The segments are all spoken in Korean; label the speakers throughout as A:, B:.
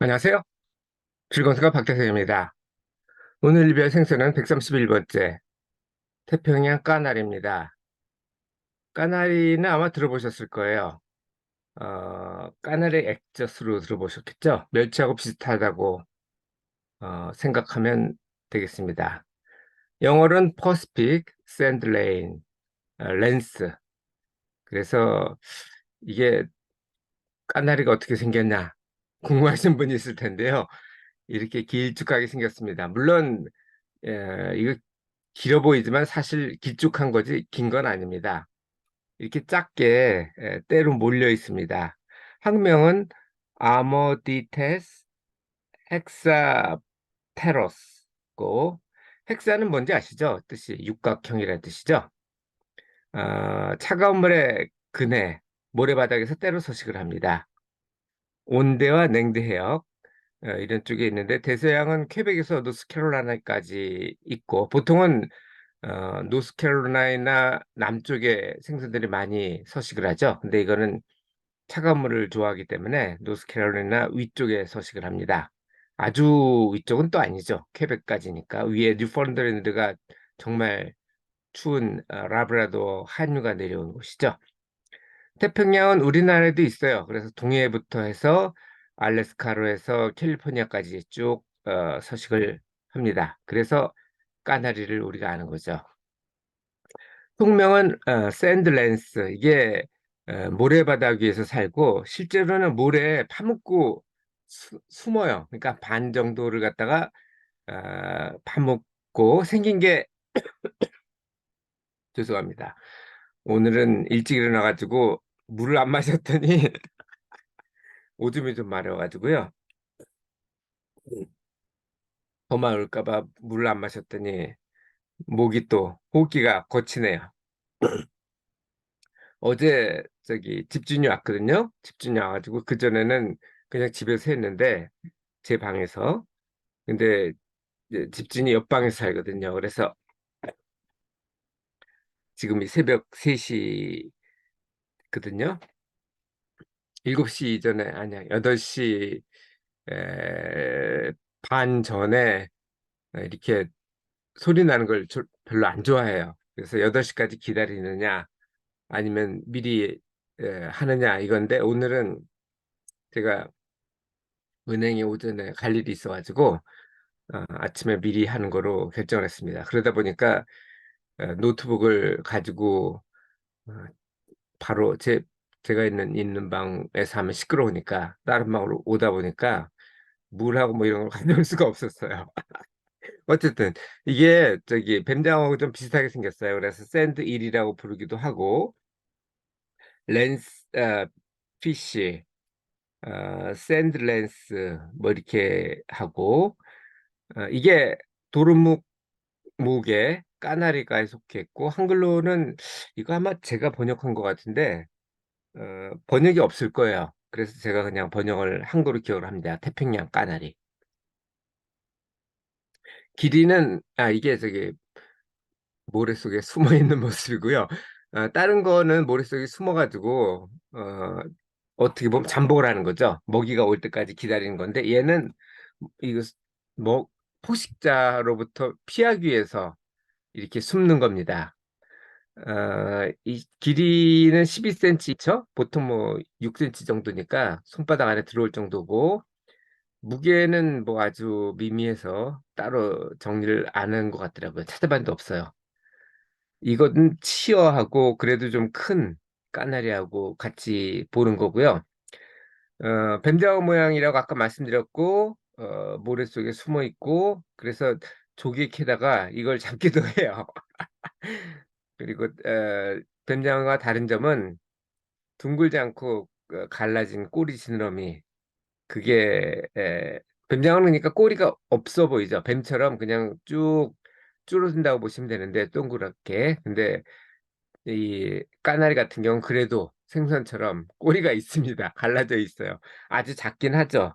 A: 안녕하세요. 즐거운 생각 박태생입니다. 오늘 리뷰할 생선은 131번째 태평양 까나리입니다. 까나리는 아마 들어보셨을 거예요. 어, 까나리 액젓으로 들어보셨겠죠? 멸치하고 비슷하다고 어, 생각하면 되겠습니다. 영어로는 퍼스픽, 샌드레인, 어, 렌스. 그래서 이게 까나리가 어떻게 생겼냐 궁금하신 분이 있을 텐데요. 이렇게 길쭉하게 생겼습니다. 물론 예, 이거 길어 보이지만 사실 길쭉한 거지 긴 건 아닙니다. 이렇게 작게 예, 때로 몰려 있습니다. 학명은 아모디테스 헥사테로스고 헥사는 뭔지 아시죠? 뜻이 육각형이라는 뜻이죠. 어, 차가운 물에 그네 모래바닥에서 때로 서식을 합니다. 온대와 냉대 해역 어, 이런 쪽에 있는데 대서양은 퀘벡에서 노스캐롤라이나까지 있고 보통은 어, 노스캐롤라이나 남쪽에 생선들이 많이 서식을 하죠. 근데 이거는 차가운 물을 좋아하기 때문에 노스캐롤라이나 위쪽에 서식을 합니다. 아주 위쪽은 또 아니죠. 퀘벡까지니까 위에 뉴펀드랜드가 정말 추운 어, 라브라도 한류가 내려온 곳이죠. 태평양은 우리나라에도 있어요. 그래서 동해부터 해서 알래스카로 해서 캘리포니아까지 쭉 어, 서식을 합니다. 그래서 까나리를 우리가 아는 거죠. 통명은 어, 샌드랜스 이게 어, 모래바닥 위에서 살고 실제로는 모래에 파묻고 수, 숨어요. 그러니까 반 정도를 갖다가 어, 파묻고 생긴 게 죄송합니다. 오늘은 일찍 일어나가지고 물을 안 마셨더니 오줌이 좀 마려워가지고요. 더 마를까봐 물을 안 마셨더니 목이 또 호흡기가 거치네요. 어제 저기 집주인이 왔거든요. 집주인이 와가지고 그 전에는 그냥 집에서 했는데 제 방에서 근데 집주인이 옆방에서 살거든요. 그래서 지금이 새벽 3시 거든요. 7시 전에 아니야 8시 에, 반 전에 이렇게 소리 나는 걸 저- 별로 안 좋아해요. 그래서 8시까지 기다리느냐 아니면 미리 에, 하느냐 이건데 오늘은 제가 은행에 오전에 갈 일이 있어가지고 어, 아침에 미리 하는 거로 결정을 했습니다. 그러다 보니까 어, 노트북을 가지고 어, 바로 제 제가 있는 있는 방에서 하면 시끄러우니까 다른 방으로 오다 보니까 물하고 뭐 이런 걸 가져올 수가 없었어요. 어쨌든 이게 저기 뱀장어하고 좀 비슷하게 생겼어요. 그래서 샌드 일이라고 부르기도 하고 렌스 어, 피쉬 어, 샌드 렌스 뭐 이렇게 하고 어, 이게 도루묵 무게 까나리가에 속했고 한글로는 이거 아마 제가 번역한 것 같은데 어, 번역이 없을 거예요. 그래서 제가 그냥 번역을 한글로 기억을 합니다. 태평양 까나리. 길이는 아 이게 저기 모래 속에 숨어 있는 모습이고요. 어, 다른 거는 모래 속에 숨어 가지고 어, 어떻게 보면 잠복을 하는 거죠. 먹이가 올 때까지 기다리는 건데 얘는 이거 뭐 포식자로부터 피하기 위해서 이렇게 숨는 겁니다. 어, 이 길이는 12cm죠? 보통 뭐 6cm 정도니까 손바닥 안에 들어올 정도고 무게는 뭐 아주 미미해서 따로 정리를 안 한 것 같더라고요. 찾아봤는데 없어요. 이거는 치어하고 그래도 좀 큰 까나리하고 같이 보는 거고요. 어, 뱀장어 모양이라고 아까 말씀드렸고 어, 모래 속에 숨어 있고 그래서 조개 캐다가 이걸 잡기도 해요. 그리고 어, 뱀장어가 다른 점은 둥글지 않고 어, 갈라진 꼬리 지느러미 그게 에, 뱀장어는 그러니까 꼬리가 없어 보이죠. 뱀처럼 그냥 쭉 줄어든다고 보시면 되는데 동그랗게 근데 이 까나리 같은 경우는 그래도 생선처럼 꼬리가 있습니다. 갈라져 있어요. 아주 작긴 하죠.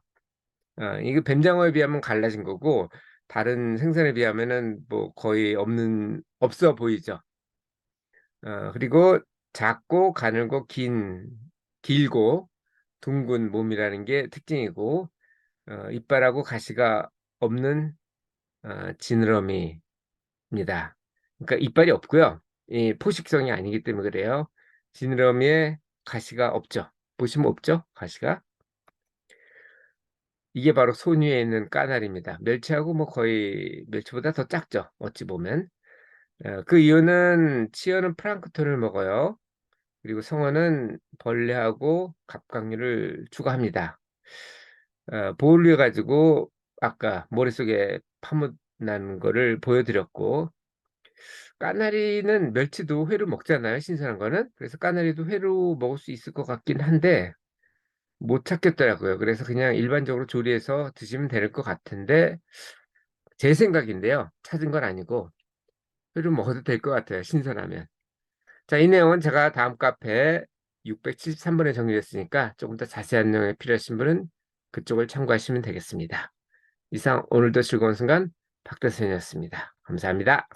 A: 어, 이거 뱀장어에 비하면 갈라진 거고 다른 생선에 비하면은 뭐 거의 없는 없어 보이죠. 어, 그리고 작고 가늘고 긴 길고 둥근 몸이라는 게 특징이고 어, 이빨하고 가시가 없는 어, 지느러미입니다. 그러니까 이빨이 없고요. 이 포식성이 아니기 때문에 그래요. 지느러미에 가시가 없죠. 보시면 없죠? 가시가. 이게 바로 손 위에 있는 까나리입니다. 멸치하고 뭐 거의 멸치보다 더 작죠. 어찌 보면. 어, 그 이유는 치어는 플랑크톤을 먹어요. 그리고 성어는 벌레하고 갑각류를 추가합니다. 어, 보호를 가지고 아까 머릿속에 파묻는 거를 보여드렸고 까나리는 멸치도 회로 먹잖아요. 신선한 거는. 그래서 까나리도 회로 먹을 수 있을 것 같긴 한데 못 찾겠더라고요. 그래서 그냥 일반적으로 조리해서 드시면 될 것 같은데 제 생각인데요. 찾은 건 아니고 회로 먹어도 될 것 같아요. 신선하면. 자, 이 내용은 제가 다음 카페 673번에 정리했으니까 조금 더 자세한 내용이 필요하신 분은 그쪽을 참고하시면 되겠습니다. 이상 오늘도 즐거운 순간 박대선이었습니다. 감사합니다.